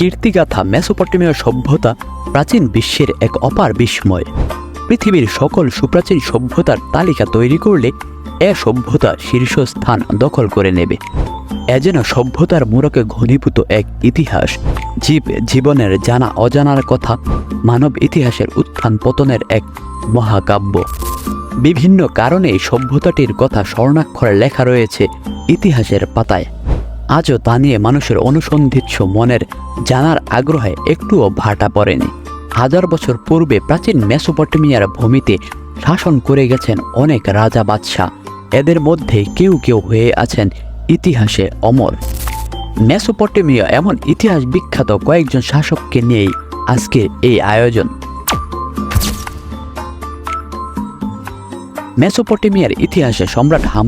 কীর্তিগাথা মেসোপটেমীয় সভ্যতা প্রাচীন বিশ্বের এক অপার বিস্ময়। পৃথিবীর সকল সুপ্রাচীন সভ্যতার তালিকা তৈরি করলে এ সভ্যতা শীর্ষস্থান দখল করে নেবে। এ যেন সভ্যতার মোড়কে ঘনীভূত এক ইতিহাস, জীব জীবনের জানা অজানার কথা, মানব ইতিহাসের উত্থান পতনের এক মহাকাব্য। বিভিন্ন কারণে সভ্যতাটির কথা স্বর্ণাক্ষরে লেখা রয়েছে ইতিহাসের পাতায়। আজও তা নিয়ে মানুষের অনুসন্ধিৎস মনের জানার আগ্রহে একটুও ভাটা পড়েনি। হাজার বছর পূর্বে প্রাচীন মেসোপটেমিয়ার ভূমিতে শাসন করে গেছেন অনেক রাজা বাদশাহ। এদের মধ্যে কেউ কেউ হয়ে আছেন ইতিহাসে অমর। মেসোপটেমিয়া এমন ইতিহাস বিখ্যাত কয়েকজন শাসককে নিয়েই আজকে এই আয়োজন। মেসোপটেমিয়ার ইতিহাসে সম্রাট হাম